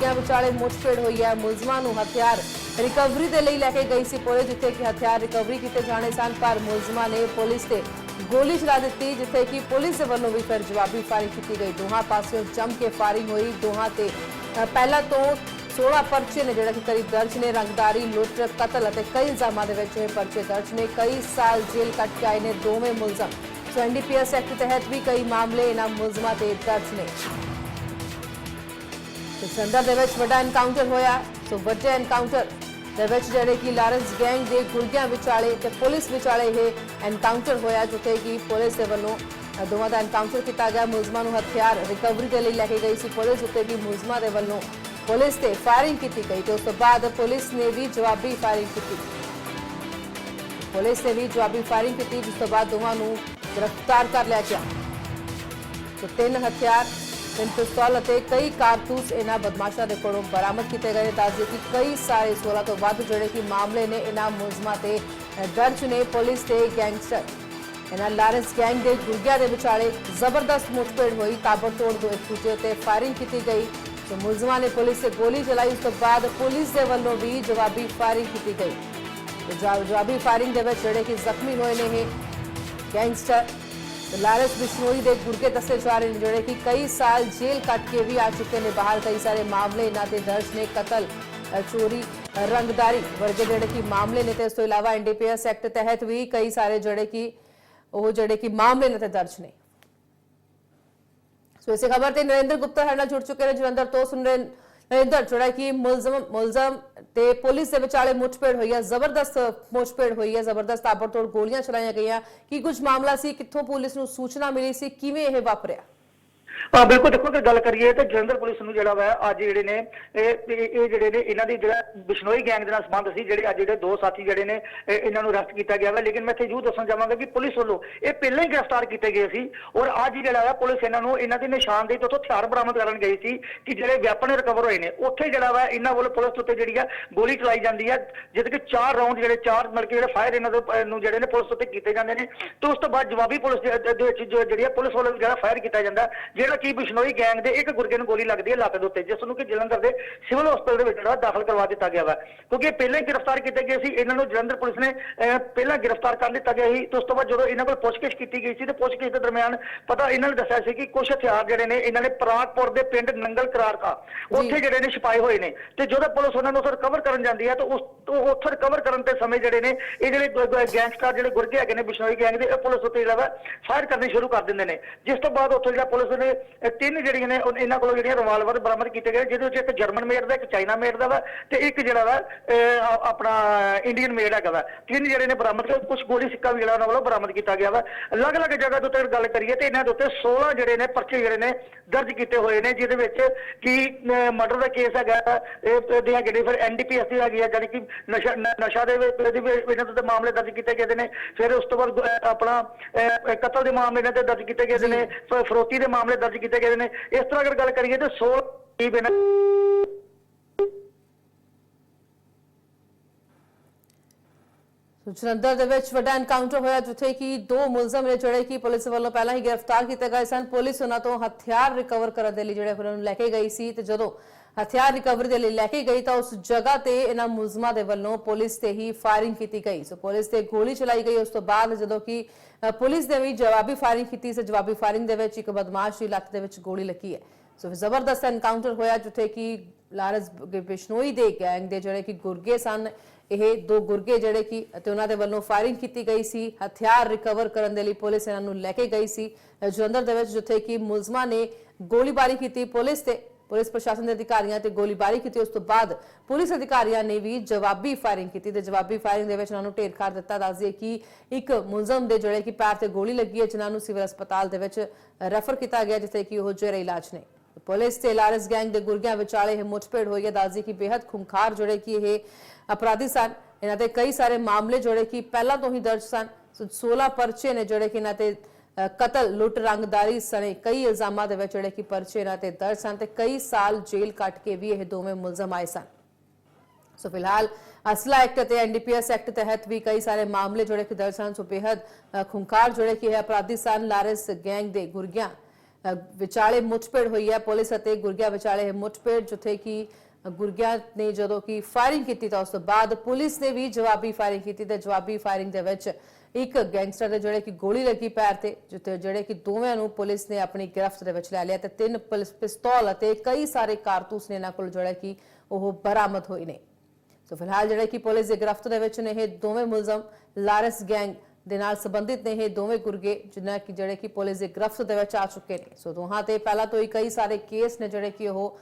ਗੁਰਗਿਆਂ ਵਿਚਾਲੇ ਮੁੱਠਭੇੜ ਹੋਈ ਹੈ ਮੁਲਜ਼ਮਾਂ ਨੂੰ ਹਥਿਆਰ ਰਿਕਵਰੀ ਦੇ ਲਈ ਲੈ ਕੇ ਗਈ ਸੀ ਪੁਲਿਸ ਜਿੱਥੇ ਕਿ ਹਥਿਆਰ ਰਿਕਵਰੀ ਕੀਤੇ ਜਾਣੇ ਸਨ ਪਰ ਮੁਲਜ਼ਮਾਂ ਨੇ ਪੁਲਿਸ ਤੇ ਗੋਲੀ ਚਲਾ ਦਿੱਤੀ ਜਿੱਥੇ ਕਿ ਪੁਲਿਸ ਦੇ ਵੱਲੋਂ ਵੀ ਫਿਰ ਜਵਾਬੀ ਫਾਇਰਿੰਗ ਕੀਤੀ ਗਈ ਦੋਹਾਂ ਪਾਸਿਓਂ ਜੰਮ ਕੇ ਫਾਇਰਿੰਗ ਹੋਈ ਦੋਹਾਂ ਤੇ ਅ, ਪਹਿਲਾਂ ਤੋਂ 16 ਪਰਚੇ ਨੇ ਜਿਹੜਾ ਕਿ ਕਰੀਬ ਦਰਜ ਨੇ ਰੰਗਦਾਰੀ ਲੁੱਟ ਕਤਲ ਅਤੇ ਕਈ ਇਲਜ਼ਾਮਾਂ ਦੇ ਵਿੱਚ ਇਹ ਪਰਚੇ ਦਰਜ ਨੇ ਕਈ ਸਾਲ ਜੇਲ੍ਹ ਕੱਟ ਕੇ ਆਏ ਨੇ ਦੋਵੇਂ ਮੁਲਜ਼ਮ ਸੋ ਐਨਡੀਪੀਐਸ ਐਕਟ ਤਹਿਤ ਵੀ ਕਈ ਮਾਮਲੇ ਇਹਨਾਂ ਮੁਲਜ਼ਮਾਂ ਤੇ ਦਰਜ ਨੇ ਤੇ ਦੇ ਵਿੱਚ ਵੱਡਾ ਐਨਕਾਊਂਟਰ ਹੋਇਆ, ਸੋ ਵੱਡੇ ਐਨਕਾਊਂਟਰ ਦੇ ਵਿੱਚ ਜਿਹੜੇ ਕਿ ਲਾਰੈਂਸ ਗੈਂਗ ਦੇ ਗੁਰਗਿਆਂ ਵਿਚਾਲੇ ਤੇ ਪੁਲਿਸ ਵਿਚਾਲੇ ਇਹ ਐਨਕਾਊਂਟਰ ਹੋਇਆ, ਜਿੱਥੇ ਕਿ ਪੁਲਿਸ ਦੇ ਵੱਲੋਂ ਦੋਵਾਂ ਦਾ ਐਨਕਾਊਂਟਰ ਕੀਤਾ ਗਿਆ। ਮੁਲਜ਼ਮਾਂ ਨੂੰ ਹਥਿਆਰ ਰਿਕਵਰੀ ਦੇ ਲਈ ਲੈ ਕੇ ਗਈ ਸੀ ਪੁਲਿਸ ਉੱਤੇ ਵੀ ਮੁਲਜ਼ਮਾਂ ਦੇ ਵੱਲੋਂ ਪੁਲਿਸ ਤੇ ਫਾਇਰਿੰਗ ਕੀਤੀ ਗਈ ਤੇ ਉਸ ਤੋਂ ਬਾਅਦ ਪੁਲਿਸ ਨੇ ਵੀ ਜਵਾਬੀ ਫਾਇਰਿੰਗ ਕੀਤੀ। ਪੁਲਿਸ ਨੇ ਵੀ ਜਵਾਬੀ ਫਾਇਰਿੰਗ ਕੀਤੀ, ਜਿਸ ਤੋਂ ਬਾਅਦ ਦੋਵਾਂ ਨੂੰ ਗ੍ਰਿਫਤਾਰ ਕਰ ਲਿਆ ਗਿਆ। ਸੋ ਤਿੰਨ ਹਥਿਆਰ ਤਿੰਨ ਪਿਸਤੌਲ ਅਤੇ ਕਈ ਕਾਰਤੂਸ ਇਹਨਾਂ ਬਦਮਾਸ਼ਾਂ ਦੇ ਕੋਲੋਂ ਬਰਾਮਦ ਕੀਤੇ ਗਏ ਨੇ ਕਿ ਕਈ ਸਾਰੇ 16 ਤੋਂ ਵੱਧ ਜਿਹੜੇ ਕਿ ਮਾਮਲੇ ਨੇ ਇਹਨਾਂ ਮੁਲਜ਼ਮਾਂ ਤੇ ਦਰਜ ਨੇ ਪੁਲਿਸ ਤੇ ਗੈਂਗਸਟਰ ਇਹਨਾਂ ਲਾਰੈਂਸ ਗੈਂਗ ਦੇ ਗੁਰਗਿਆਂ ਦੇ ਵਿਚਾਲੇ ਜ਼ਬਰਦਸਤ ਮੁੱਠਭੇੜ ਹੋਈ ਤਾਬੜਤੋੜ ਦੋ ਇੱਕ ਦੂਜੇ ਤੇ ਫਾਇਰਿੰਗ ਕੀਤੀ ਗਈ ਤੇ ਮੁਲਜ਼ਮਾਂ ਨੇ ਪੁਲਿਸ ਤੇ ਗੋਲੀ ਚਲਾਈ ਉਸ ਤੋਂ ਬਾਅਦ ਪੁਲਿਸ ਦੇ ਵੱਲੋਂ ਵੀ ਜਵਾਬੀ ਫਾਇਰਿੰਗ ਕੀਤੀ ਗਈ ਜਵਾਬੀ ਫਾਇਰਿੰਗ ਦੇ ਵਿੱਚ ਜਿਹੜੇ ਕਿ ਜ਼ਖਮੀ ਹੋਏ ਨੇ ਇਹ ਗੈਂਗਸਟਰ ਤੇ ਲਾਰੈਂਸ ਦੇ ਗੁਰਗੇ ਦੱਸੇ ਜਾ ਰਹੇ ਨੇ ਜਿਹੜੇ ਕਿ ਕਈ ਸਾਲ ਜੇਲ੍ਹ ਕੱਟ ਕੇ ਵੀ ਆ ਚੁੱਕੇ ਨੇ ਬਾਹਰ ਕਈ ਸਾਰੇ ਮਾਮਲੇ ਇਹਨਾਂ ਦੇ ਦਰਜ ਨੇ ਕਤਲ ਚੋਰੀ ਰੰਗਦਾਰੀ ਵਰਗੇ ਜਿਹੜੇ ਕਿ ਮਾਮਲੇ ਨੇ ਤੇ ਇਸ ਤੋਂ ਇਲਾਵਾ ਐਨਡੀਪੀਐਸ ਐਕਟ ਤਹਿਤ ਵੀ ਕਈ ਸਾਰੇ ਜਿਹੜੇ ਕਿ ਉਹ ਜਿਹੜੇ ਕਿ ਮਾਮਲੇ ਨੇ ਤੇ ਦਰਜ ਨੇ ਸੋ ਇਸੇ ਖਬਰ ਤੇ ਨਰਿੰਦਰ ਗੁਪਤਾ ਸਾਡੇ ਨਾਲ ਜੁੜ ਚੁੱਕੇ ਨੇ ਜਲੰਧਰ ਤੋਂ ਸੁਣ ਰਹੇ ਨਰਿੰਦਰ ਜਿਹੜਾ ਕਿ ਮੁਲਜ਼ਮ ਮੁਲਜ਼ਮ ਤੇ ਪੁਲਿਸ ਦੇ ਵਿਚਾਲੇ ਮੁੱਠਭੇੜ ਹੋਈ ਹੈ, ਜ਼ਬਰਦਸਤ ਮੁੱਠਭੇੜ ਹੋਈ ਹੈ, ਜ਼ਬਰਦਸਤ ਤਾਬੜਤੋੜ ਗੋਲੀਆਂ ਚਲਾਈਆਂ ਗਈਆਂ। ਕੀ ਕੁਝ ਮਾਮਲਾ ਸੀ? ਕਿੱਥੋਂ ਪੁਲਿਸ ਨੂੰ ਸੂਚਨਾ ਮਿਲੀ ਸੀ? ਕਿਵੇਂ ਇਹ ਵਾਪਰਿਆ? ਹਾਂ, ਬਿਲਕੁਲ ਦੇਖੋ ਕਿ ਗੱਲ ਕਰੀਏ ਤੇ ਜਲੰਧਰ ਪੁਲਿਸ ਨੂੰ ਜਿਹੜਾ ਵਾ, ਅੱਜ ਜਿਹੜੇ ਨੇ, ਇਹ ਇਹ ਜਿਹੜੇ ਨੇ, ਇਹਨਾਂ ਦੀ ਜਿਹੜਾ ਬਿਸ਼ਨੋਈ ਗੈਂਗ ਦੇ ਨਾਲ ਸੰਬੰਧ ਸੀ, ਜਿਹੜੇ ਅੱਜ ਜਿਹੜੇ ਦੋ ਸਾਥੀ ਜਿਹੜੇ ਨੇ, ਇਹ, ਇਹਨਾਂ ਨੂੰ ਅਰੈਸਟ ਕੀਤਾ ਗਿਆ ਵਾ। ਲੇਕਿਨ ਮੈਂ ਇੱਥੇ ਜੂ ਦੱਸਣਾ ਚਾਹਾਂਗਾ ਕਿ ਪੁਲਿਸ ਵੱਲੋਂ ਇਹ ਪਹਿਲਾਂ ਹੀ ਗ੍ਰਿਫਤਾਰ ਕੀਤੇ ਗਏ ਸੀ ਔਰ ਅੱਜ ਜਿਹੜਾ ਵਾ, ਪੁਲਿਸ ਇਹਨਾਂ ਨੂੰ, ਇਹਨਾਂ ਦੀ ਨਿਸ਼ਾਨਦੇਹੀ ਤੋਂ ਉੱਥੋਂ ਹਥਿਆਰ ਬਰਾਮਦ ਕਰਨ ਗਈ ਸੀ ਕਿ ਜਿਹੜੇ ਵੈਪਨ ਰਿਕਵਰ ਹੋਏ ਨੇ। ਉੱਥੇ ਜਿਹੜਾ ਵਾ, ਇਹਨਾਂ ਵੱਲੋਂ ਪੁਲਿਸ ਉੱਤੇ ਜਿਹੜੀ ਆ, ਗੋਲੀ ਚਲਾਈ ਜਾਂਦੀ ਆ ਜਿਹਦੇ ਕਿ ਚਾਰ ਰਾਉਂਡ ਜਿਹੜੇ, ਚਾਰ ਮਿਲ ਜਿਹੜੇ ਫਾਇਰ ਇਹਨਾਂ ਦੇ ਨੂੰ ਜਿਹੜੇ ਨੇ ਪੁਲਿਸ ਉੱਤੇ ਕੀਤੇ ਜਾਂਦੇ ਨੇ। ਤੇ ਉਸ ਤੋਂ ਬਾਅਦ ਜਵਾਬੀ ਪੁਲਿਸ ਦੇ ਵਿੱਚ ਜਿਹੜੀ ਆ, ਪੁਲਿਸ ਵੱਲੋਂ ਜਿਹੜਾ ਫਾਇਰ ਕੀਤਾ ਜਾਂਦਾ, ਜਿਹੜਾ ਕਿ ਬਿਸ਼ਨੋਈ ਗੈਂਗ ਦੇ ਇੱਕ ਗੁਰਗੇ ਨੂੰ ਗੋਲੀ ਲੱਗਦੀ ਹੈ ਲੱਤ ਦੇ ਉੱਤੇ ਜਿਸ ਨੂੰ ਕਿ ਜਲੰਧਰ ਦੇ ਸਿਵਲ ਹਸਪਤਾਲ ਦੇ ਵਿੱਚ ਜਿਹੜਾ ਦਾਖਲ ਕਰਵਾ ਦਿੱਤਾ ਗਿਆ ਵਾ। ਕਿਉਂਕਿ ਇਹ ਪਹਿਲਾਂ ਹੀ ਗ੍ਰਿਫਤਾਰ ਕੀਤੇ ਗਏ ਸੀ ਇਹਨਾਂ ਨੂੰ ਜਲੰਧਰ ਪੁਲਿਸ ਨੇ ਪਹਿਲਾਂ ਗ੍ਰਿਫਤਾਰ ਕਰ ਲਿੱਤਾ ਗਿਆ ਸੀ। ਤੇ ਉਸ ਤੋਂ ਬਾਅਦ ਜਦੋਂ ਇਹਨਾਂ ਕੋਲ ਪੁੱਛਗਿੱਛ ਕੀਤੀ ਗਈ ਸੀ ਤੇ ਪੁੱਛਗਿੱਛ ਦੇ ਦਰਮਿਆਨ ਪਤਾ ਇਹਨਾਂ ਨੇ ਦੱਸਿਆ ਸੀ ਕਿ ਕੁਝ ਹਥਿਆਰ ਜਿਹੜੇ ਨੇ ਇਹਨਾਂ ਨੇ ਪ੍ਰਾਗਪੁਰ ਦੇ ਪਿੰਡ ਨੰਗਲ ਕਰਾਰ ਕਾ ਉੱਥੇ ਜਿਹੜੇ ਨੇ ਛਪਾਏ ਹੋਏ ਨੇ। ਤੇ ਜਦੋਂ ਪੁਲਿਸ ਉਹਨਾਂ ਨੂੰ ਰਿਕਵਰ ਕਰਨ ਜਾਂਦੀ ਹੈ ਤਾਂ ਉਸ ਤੋਂ ਉੱਥੇ ਰਿਕਵਰ ਕਰਨ ਦੇ ਸਮੇਂ ਜਿਹੜੇ ਨੇ ਇਹ ਜਿਹੜੇ ਗੈਂਗਸਟਰ ਜਿਹੜੇ ਗੁਰਗੇ ਹੈਗੇ ਨੇ ਬਿਸ਼ਨੋਈ ਗੈਂਗ ਦੇ ਇਹ ਪੁਲਿਸ ਉੱਤੇ ਜਿਹੜਾ ਵਾ ਫਾਇਰ ਕਰਨੇ ਸ਼ੁਰੂ ਕਰ ਦਿੰਦੇ ਨੇ। ਜਿਸ ਤੋਂ ਬਾਅਦ ਉੱਥੇ ਜਿਹੜਾ ਪੁਲਿਸ ਨੇ ਤਿੰਨ ਜਿਹੜੀਆਂ ਨੇ ਉਹ- ਇਹਨਾਂ ਕੋਲੋਂ ਜਿਹੜੀਆਂ ਰਿਵਾਲਵਰ ਬਰਾਮਦ ਕੀਤੇ ਗਏ ਜਿਹਦੇ ਵਿੱਚ ਇੱਕ ਜਰਮਨ ਮੇਡ ਦਾ ਇੱਕ ਚਾਈਨਾ ਮੇਡ ਦਾ ਵਾ ਤੇ ਇੱਕ ਜਿਹੜਾ ਵਾ ਆਪਣਾ ਇੰਡੀਅਨ ਮੇਡ ਹੈਗਾ ਵਾ। ਤਿੰਨ ਜਿਹੜੇ ਨੇ ਬਰਾਮਦ ਕੀਤੇ ਕੁਝ ਗੋਲੀ ਸਿੱਕਾ ਵੀ ਜਿਹੜਾ ਉਹਨਾਂ ਵੱਲੋਂ ਬਰਾਮਦ ਕੀਤਾ ਗਿਆ ਵਾ। ਅਲੱਗ-ਅਲੱਗ ਜਗ੍ਹਾ ਦੇ ਉੱਤੇ ਗੱਲ ਕਰੀਏ ਤੇ ਇਹਨਾਂ ਦੇ ਉੱਤੇ 16 ਜਿਹੜੇ ਨੇ ਪਰਚੇ ਜਿਹੜੇ ਨੇ ਦਰਜ ਕੀਤੇ ਹੋਏ ਨੇ ਜਿਹਦੇ ਵਿੱਚ ਕੀ ਮਰਡਰ ਦਾ ਕੇਸ ਹੈਗਾ ਇਹ ਇਹਦੀਆਂ ਜਿਹੜੀ ਫਿਰ ਐਨਡੀਪੀਐਸ ਦੀ ਹੈਗੀ ਆ ਜਾਨੀ ਕਿ ਨਸ਼ਾ ਨਸ਼ਾ ਦੇ ਇਹਨਾਂ ਦੇ ਮਾਮਲੇ ਦਰਜ ਕੀਤੇ ਗਏ ਨੇ। ਫਿਰ ਉਸ ਤੋਂ ਬਾਅਦ ਆਪਣਾ ਕਤਲ ਦੇ ਮਾਮਲੇ ਇਹਨਾਂ ਤੇ ਦਰਜ ਕੀਤੇ ਗਏ ਨੇ ਫਿਰ ਫਰੋਤੀ ਦੇ ਮਾਮਲੇ ਦਰਜ ਕੀਤੇ ਗਏ ਨੇ? ਇਸ ਤਰ੍ਹਾਂ ਅਗਰ ਗੱਲ ਕਰੀਏ ਤੇ 16 ਕਰੀਬ ਇਹਨਾਂ ਜਲੰਧਰ ਦੇ ਵਿੱਚ ਵੱਡਾ ਐਨਕਾਊਂਟਰ ਹੋਇਆ ਜਿੱਥੇ ਕਿ ਦੋ ਮੁਲਜ਼ਮ ਨੇ ਜਿਹੜੇ ਕਿ ਪੁਲਿਸ ਵੱਲੋਂ ਪਹਿਲਾਂ ਹੀ ਗ੍ਰਿਫਤਾਰ ਕੀਤੇ ਗਏ ਸਨ। ਪੁਲਿਸ ਉਹਨਾਂ ਤੋਂ ਹਥਿਆਰ ਰਿਕਵਰ ਕਰਨ ਦੇ ਲਈ ਜਿਹੜੇ ਉਹਨਾਂ ਨੂੰ ਲੈ ਕੇ ਗਈ ਸੀ ਤੇ ਜਦੋਂ ਹਥਿਆਰ ਰਿਕਵਰੀ ਦੇ ਲਈ ਲੈ ਕੇ ਗਈ ਤਾਂ ਉਸ ਜਗ੍ਹਾ ਤੇ ਇਹਨਾਂ ਮੁਲਜ਼ਮਾਂ ਦੇ ਵੱਲੋਂ ਪੁਲਿਸ ਤੇ ਹੀ ਫਾਇਰਿੰਗ ਕੀਤੀ ਗਈ। ਸੋ ਪੁਲਿਸ ਤੇ ਗੋਲੀ ਚਲਾਈ ਗਈ। ਉਸ ਤੋਂ ਬਾਅਦ ਜਦੋਂ ਕਿ ਪੁਲਿਸ ਨੇ ਵੀ ਜਵਾਬੀ ਫਾਇਰਿੰਗ ਕੀਤੀ ਸੀ, ਜਵਾਬੀ ਫਾਇਰਿੰਗ ਦੇ ਵਿੱਚ ਇੱਕ ਬਦਮਾਸ਼ ਦੀ ਲੱਤ ਦੇ ਵਿੱਚ ਗੋਲੀ ਲੱਗੀ ਹੈ। ਸੋ ਜ਼ਬਰਦਸਤ ਐਨਕਾਊਂਟਰ ਹੋਇਆ, ਜਿੱਥੇ ਕਿ ਲਾਰੈਂਸ ਬਿਸ਼ਨੋਈ ਦੇ ਗੈਂਗ ਦੇ ਜਿਹੜੇ ਕਿ ਗੁਰਗੇ ਸਨ, ਇਹ ਦੋ ਗੁਰਗੇ ਜਿਹੜੇ ਕਿ ਅਤੇ ਉਹਨਾਂ ਦੇ ਵੱਲੋਂ ਫਾਇਰਿੰਗ ਕੀਤੀ ਗਈ ਸੀ। ਹਥਿਆਰ ਰਿਕਵਰ ਕਰਨ ਦੇ ਲਈ ਪੁਲਿਸ ਇਹਨਾਂ ਨੂੰ ਲੈ ਕੇ ਗਈ ਸੀ। ਜਲੰਧਰ ਦੇ ਵਿੱਚ ਜਿੱਥੇ ਕਿ ਮੁਲਜ਼ਮਾਂ ਨੇ ਗੋਲੀਬਾਰੀ ਕੀਤੀ ਪੁਲਿਸ ਤੇ ਪੁਲਿਸ ਪ੍ਰਸ਼ਾਸਨ ਦੇ ਅਧਿਕਾਰੀਆਂ ਤੇ ਗੋਲੀਬਾਰੀ ਕੀਤੀ। ਉਸ ਤੋਂ ਬਾਅਦ ਪੁਲਿਸ ਅਧਿਕਾਰੀਆਂ ਨੇ ਵੀ ਜਵਾਬੀ ਫਾਇਰਿੰਗ ਕੀਤੀ ਤੇ ਜਵਾਬੀ ਫਾਇਰਿੰਗ ਦੇ ਵਿੱਚ ਉਹਨਾਂ ਨੂੰ ਢੇਰ ਕਰ ਦਿੱਤਾ। ਦੱਸਦੇ ਕਿ ਇੱਕ ਮੁਲਜ਼ਮ ਦੇ ਜਿਹੜੇ ਕਿ ਪੈਰ ਤੇ ਗੋਲੀ ਲੱਗੀ ਹੈ, ਜਿਨ੍ਹਾਂ ਨੂੰ ਸਿਵਲ ਹਸਪਤਾਲ ਦੇ ਵਿੱਚ ਰੈਫਰ ਕੀਤਾ ਗਿਆ, ਜਿੱਥੇ ਕਿ ਉਹ ਜੇਰੇ ਇਲਾਜ ਨੇ। ਪੁਲਿਸ ਤੇ ਲਾਰੈਂਸ ਗੈਂਗ ਦੇ ਗੁਰਗਿਆਂ ਵਿਚਾਲੇ ਇਹ ਮੁੱਠਭੇੜ ਹੋਈ ਹੈ। ਦੱਸਦੀ ਕਿ ਬੇहद ਖੁੰਖਾਰ ਜਿਹੜੇ ਕਿ ਇਹ ਅਪਰਾਧੀ ਸਨ। ਇਹਨਾਂ ਤੇ ਕਈ ਸਾਰੇ ਮਾਮਲੇ ਜਿਹੜੇ ਕਿ ਪਹਿਲਾਂ ਤੋਂ ਹੀ ਦਰਜ ਸਨ। ਸੋ 16 ਪਰਚੇ ਨੇ ਜਿਹੜੇ ਕਿ ਇਹਨਾਂ ਤੇ ਕਤਲ ਲੁੱਟ ਰੰਗਦਾਰੀ ਸਣੇ ਕਈ ਇਲਜ਼ਾਮਾਂ ਦੇ ਵਿੱਚ ਜਿਹੜੇ ਕਿ ਪਰਚੇ ਇਹਨਾਂ ਤੇ ਦਰਜ ਸਨ ਤੇ ਕਈ ਸਾਲ ਜੇਲ੍ਹ ਕੱਟ ਕੇ ਵੀ ਇਹ ਦੋਵੇਂ ਮੁਲਜ਼ਮ ਆਏ ਸਨ। ਸੋ ਫਿਲਹਾਲ ਅਸਲਾ ਐਕਟ ਅਤੇ ਐਨਡੀਪੀਐਸ ਐਕਟ ਤਹਿਤ ਵੀ ਕਈ ਸਾਰੇ ਮਾਮਲੇ ਜਿਹੜੇ ਕਿ ਦਰਜ ਹਨ ਸੋ ਬੇहद ਅ, ਜਿਹੜੇ ਕਿ ਇਹ ਅਪਰਾਧੀ ਸਨ ਲਾਰੈਂਸ ਗੈਂਗ ਦੇ ਗੁਰਗਿਆਂ ਅ, ਵਿਚਾਲੇ ਮੁੱਠਭੇੜ ਹੋਈ ਹੈ ਪੁਲਿਸ ਅਤੇ ਗੁਰਗਿਆ ਵਿਚਾਲੇ ਇਹ ਮੁੱਠਭੇੜ ਜਿੱਥੇ ਕਿ ਗੁਰਗਿਆ ਨੇ ਜਦੋਂ ਕਿ ਫਾਇਰਿੰਗ ਕੀਤੀ ਤਾਂ ਉਸ ਤੋਂ ਬਾਅਦ ਪੁਲਿਸ ਨੇ ਵੀ ਜਵਾਬੀ ਫਾਇਰਿੰਗ ਕੀਤੀ ਤੇ ਜਵਾਬੀ ਫਾਇਰਿੰਗ ਦੇ ਵਿੱਚ ਇੱਕ ਗੈਂਗਸਟਰ ਦੇ ਜਿਹੜੇ ਕਿ ਗੋਲੀ ਲੱਗੀ ਪੈਰ ਤੇ, ਜਿੱਥੇ ਜਿਹੜੇ ਕਿ ਦੋਵਾਂ ਨੂੰ ਪੁਲਿਸ ਨੇ ਆਪਣੀ ਗ੍ਰਿਫਤ ਦੇ ਵਿੱਚ ਲੈ ਲਿਆ ਤੇ ਤਿੰਨ ਪਿਸਤੌਲ ਅਤੇ ਕਈ ਸਾਰੇ ਕਾਰਤੂਸ ਨੇ ਇਹਨਾਂ ਕੋਲ ਜਿਹੜੇ ਕਿ ਉਹ ਬਰਾਮਦ ਹੋਏ ਨੇ। ਸੋ ਫਿਲਹਾਲ ਜਿਹੜੇ ਕਿ ਪੁਲਿਸ ਦੀ ਗ੍ਰਿਫਤ ਦੇ ਵਿੱਚ ਨੇ, ਇਹ ਦੋਵੇਂ ਮੁਲਜ਼ਮ ਲਾਰੈਂਸ ਗੈਂਗ ਦੇ ਨਾਲ ਸੰਬੰਧਿਤ ਨੇ, ਇਹ ਦੋਵੇਂ ਗੁਰਗੇ ਜਿਨ੍ਹਾਂ ਕਿ ਜਿਹੜੇ ਕਿ ਪੁਲਿਸ ਦੀ ਗ੍ਰਿਫਤ ਦੇ ਵਿੱਚ ਆ ਚੁੱਕੇ ਨੇ। ਸੋ ਦੋਹਾਂ ਤੇ ਪਹਿਲਾਂ ਤੋਂ ਹੀ ਕਈ ਸਾਰੇ ਕੇਸ ਨੇ ਜਿਹੜੇ ਕਿ ਉਹ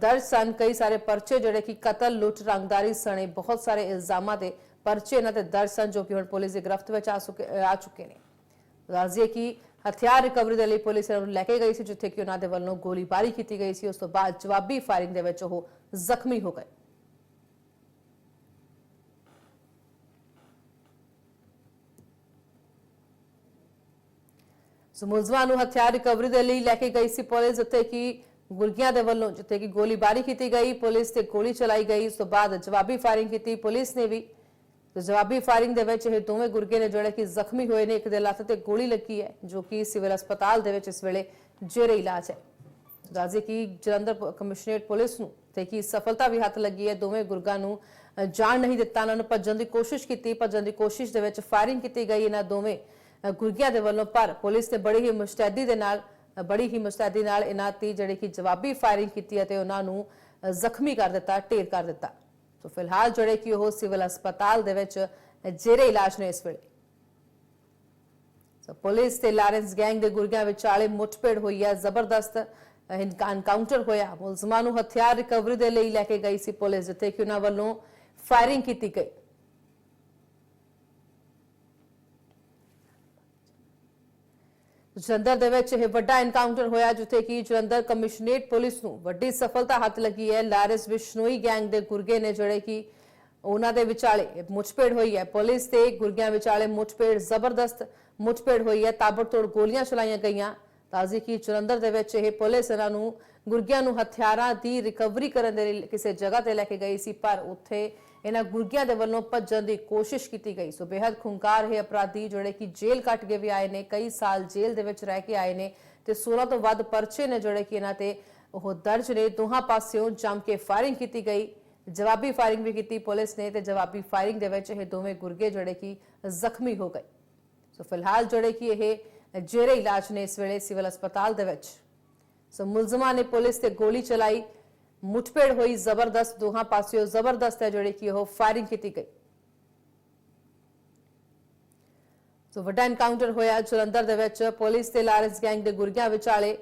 ਦਰਜ ਸਨ, ਕਈ ਸਾਰੇ ਪਰਚੇ ਜਿਹੜੇ ਕਿ ਕਤਲ, ਲੁੱਟ, ਰੰਗਦਾਰੀ ਸਣੇ ਬਹੁਤ ਸਾਰੇ ਇਲਜ਼ਾਮਾਂ ਦੇ ਪਰਚੇ ਇਹਨਾਂ ਤੇ ਦਰਜ ਸਨ ਜੋ ਕਿ ਹੁਣ ਪੁਲਿਸ ਦੀ ਗ੍ਰਿਫਤ ਵਿੱਚ ਆ ਚੁੱਕੇ ਆ ਚੁੱਕੇ ਨੇ। ਰਾਜ਼ੀਏ ਕਿ ਹਥਿਆਰ ਰਿਕਵਰੀ ਦੇ ਲਈ ਪੁਲਿਸ ਇਹਨਾਂ ਨੂੰ ਲੈ ਕੇ ਗਈ ਸੀ, ਜਿੱਥੇ ਕਿ ਉਹਨਾਂ ਦੇ ਵੱਲੋਂ ਗੋਲੀਬਾਰੀ ਕੀਤੀ ਗਈ ਸੀ। ਉਸ ਤੋਂ ਬਾਅਦ ਜਵਾਬੀ ਫਾਇਰਿੰਗ ਦੇ ਵਿੱਚ ਉਹ ਜ਼ਖਮੀ ਹੋ ਗਏ। ਸੋ ਮੁਲਜ਼ਮਾਂ ਨੂੰ ਹਥਿਆਰ ਰਿਕਵਰੀ ਦੇ ਲਈ ਲੈ ਕੇ ਗਈ ਸੀ ਪੁਲਿਸ, ਜਿੱਥੇ ਕਿ ਗੁਰਗੀਆਂ ਦੇ ਵੱਲੋਂ ਜਿੱਥੇ ਕਿ ਗੋਲੀਬਾਰੀ ਕੀਤੀ ਗਈ, ਪੁਲਿਸ ਤੇ ਗੋਲੀ ਚਲਾਈ ਗਈ। ਉਸ ਤੋਂ ਬਾਅਦ ਜਵਾਬੀ ਫਾਇਰਿੰਗ ਕੀਤੀ। ਪੁਲਿਸ ਨੇ ਵੀ ਤੇ ਜਵਾਬੀ ਫਾਇਰਿੰਗ ਦੇ ਵਿੱਚ ਇਹ ਦੋਵੇਂ ਗੁਰਗੇ ਨੇ ਜਿਹੜੇ ਕਿ ਜ਼ਖਮੀ ਹੋਏ ਨੇ ਇੱਕ ਦੇ ਲੱਤ ਤੇ ਗੋਲੀ ਲੱਗੀ ਹੈ ਜੋ ਕਿ ਸਿਵਲ ਹਸਪਤਾਲ ਦੇ ਵਿੱਚ ਇਸ ਵੇਲੇ ਜੇਰੇ ਇਲਾਜ ਹੈ। ਰਾਜ਼ੀ ਕੀ ਜਲੰਧਰ ਕਮਿਸ਼ਨਰੇਟ ਪੁਲਿਸ ਨੂੰ ਤੇ ਕੀ ਸਫਲਤਾ ਵੀ ਹੱਥ ਲੱਗੀ ਹੈ ਦੋਵੇਂ ਗੁਰਗਾਂ ਨੂੰ ਜਾਣ ਨਹੀਂ ਦਿੱਤਾ ਉਹਨਾਂ ਨੂੰ ਭੱਜਣ ਦੀ ਕੋਸ਼ਿਸ਼ ਕੀਤੀ ਭੱਜਣ ਦੀ ਕੋਸ਼ਿਸ਼ ਦੇ ਵਿੱਚ ਫਾਇਰਿੰਗ ਕੀਤੀ ਗਈ ਇਹਨਾਂ ਦੋਵੇਂ ਅ, ਗੁਰਗਿਆਂ ਦੇ ਵੱਲੋਂ ਪਰ ਪੁਲਿਸ ਨੇ ਬੜੀ ਹੀ ਮੁਸਤੈਦੀ ਦੇ ਨਾਲ ਬੜੀ ਹੀ ਮੁਸਤੈਦੀ ਨਾਲ ਇਹਨਾਂ ਤੇ ਜਿਹੜੀ ਕਿ ਜਵਾਬੀ ਫਾਇਰਿੰਗ ਕੀਤੀ ਅਤੇ ਉਹਨਾਂ ਨੂੰ ਜ਼ਖਮੀ ਕਰ ਦਿੱਤਾ ਢੇਰ ਕਰ ਦਿੱਤਾ। ਸੋ ਫਿਲਹਾਲ ਜਿਹੜੇ ਕਿ ਉਹ ਸਿਵਲ ਹਸਪਤਾਲ ਦੇ ਵਿੱਚ, ਜੇਰੇ ਇਲਾਜ ਨੇ ਇਸ ਵੇਲੇ। ਸੋ ਪੁਲਿਸ ਤੇ ਲਾਰੈਂਸ ਗੈਂਗ ਦੇ ਗੁਰਗਿਆਂ ਵਿਚਾਲੇ ਮੁੱਠਭੇੜ ਹੋਈ ਹੈ, ਜ਼ਬਰਦਸਤ ਐਨਕਾਊਂਟਰ ਹੋਇਆ। ਮੁਲਜ਼ਮਾਂ ਨੂੰ ਹਥਿਆਰ ਰਿਕਵਰੀ ਦੇ ਲਈ ਲੈ ਕੇ ਗਈ ਸੀ ਪੁਲਿਸ, ਜਿੱਥੇ ਕਿ ਉਹਨਾਂ ਵੱਲੋਂ ਫਾਇਰਿੰਗ ਕੀਤੀ ਗਈ। ਜਲੰਧਰ ਦੇ ਵਿੱਚ ਇਹ ਵੱਡਾ ਐਨਕਾਊਂਟਰ ਹੋਇਆ, ਜਿੱਥੇ ਕਿ ਜਲੰਧਰ ਕਮਿਸ਼ਨਰੇਟ ਪੁਲਿਸ ਨੂੰ ਵੱਡੀ ਸਫਲਤਾ ਹੱਥ ਲੱਗੀ ਹੈ। ਲਾਰੈਂਸ ਬਿਸ਼ਨੋਈ ਗੈਂਗ ਦੇ ਗੁਰਗੇ ਨੇ ਜਿਹੜੇ ਕਿ ਉਹਨਾਂ ਦੇ ਵਿਚਾਲੇ ਮੁੱਠਭੇੜ ਹੋਈ ਹੈ। ਪੁਲਿਸ ਤੇ ਗੁਰਗਿਆਂ ਵਿਚਾਲੇ ਮੁੱਠਭੇੜ ਜ਼ਬਰਦਸਤ ਮੁੱਠਭੇੜ ਹੋਈ ਹੈ। ਤਾਬੜਤੋੜ ਗੋਲੀਆਂ ਚਲਾਈਆਂ ਗਈਆਂ। ਤਾਜ਼ੀ ਕੀ ਜਲੰਧਰ ਦੇ ਵਿੱਚ ਇਹ ਪੁਲਿਸ ਇਹਨਾਂ ਨੂੰ ਗੁਰਗਿਆਂ ਨੂੰ ਹਥਿਆਰਾਂ ਦੀ ਰਿਕਵਰੀ ਕਰਨ ਦੇ ਲਈ ਕਿਸੇ ਜਗ੍ਹਾ ਤੇ ਲੈ ਕੇ ਗਈ ਸੀ, ਪਰ ਉੱਥੇ ਇਹਨਾਂ ਗੁਰਗੀਆਂ ਦੇ ਵੱਲੋਂ ਭੱਜਣ ਦੀ ਕੋਸ਼ਿਸ਼ ਕੀਤੀ ਗਈ। ਸੋ ਬੇहद ਖੁੰਕਾਰ ਇਹ ਅਪਰਾਧੀ ਜਿਹੜੇ ਕਿ ਜੇਲ੍ਹ ਕੱਟ ਕੇ ਵੀ ਆਏ ਨੇ, ਕਈ ਸਾਲ ਜੇਲ੍ਹ ਦੇ ਵਿੱਚ ਰਹਿ ਕੇ ਆਏ ਨੇ ਤੇ 16 ਤੋਂ ਵੱਧ ਪਰਚੇ ਨੇ ਜਿਹੜੇ ਕਿ ਇਹਨਾਂ ਤੇ ਉਹ ਦਰਜ ਨੇ। ਦੋਹਾਂ ਪਾਸਿਓਂ ਜੰਮ ਕੇ ਫਾਇਰਿੰਗ ਕੀਤੀ ਗਈ, ਜਵਾਬੀ ਫਾਇਰਿੰਗ ਵੀ ਕੀਤੀ ਪੁਲਿਸ ਨੇ ਤੇ ਜਵਾਬੀ ਫਾਇਰਿੰਗ ਦੇ ਵਿੱਚ ਇਹ ਦੋਵੇਂ ਗੁਰਗੇ ਜਿਹੜੇ ਕਿ ਜ਼ਖਮੀ ਹੋ ਗਏ। ਸੋ ਫਿਲਹਾਲ ਜਿਹੜੇ ਕਿ ਇਹ ਜੇਰੇ ਇਲਾਜ ਨੇ ਇਸ ਵੇਲੇ ਸਿਵਲ ਹਸਪਤਾਲ ਦੇ ਵਿੱਚ। ਸੋ ਮੁਲਜ਼ਮਾਂ ਨੇ ਪੁਲਿਸ ਤੇ ਗੋਲੀ ਚਲਾਈ ਮੁੱਠਭੇੜ ਹੋਈ, ਜ਼ਬਰਦਸਤ ਦੋਹਾਂ ਪਾਸਿਓਂ ਜ਼ਬਰਦਸਤ ਹੈ ਜਿਹੜੇ ਕਿ ਉਹ ਫਾਇਰਿੰਗ ਕੀਤੀ ਗਈ। ਸੋ ਵੱਡਾ ਇਨਕਾਊਂਟਰ ਹੋਇਆ ਜਲੰਧਰ ਦੇ ਵਿੱਚ। ਪੁਲਿਸ ਤੇ ਲਾਰੈਂਸ ਗੈਂਗ ਦੇ ਗੁਰਗਿਆਂ ਵਿਚਾਲੇ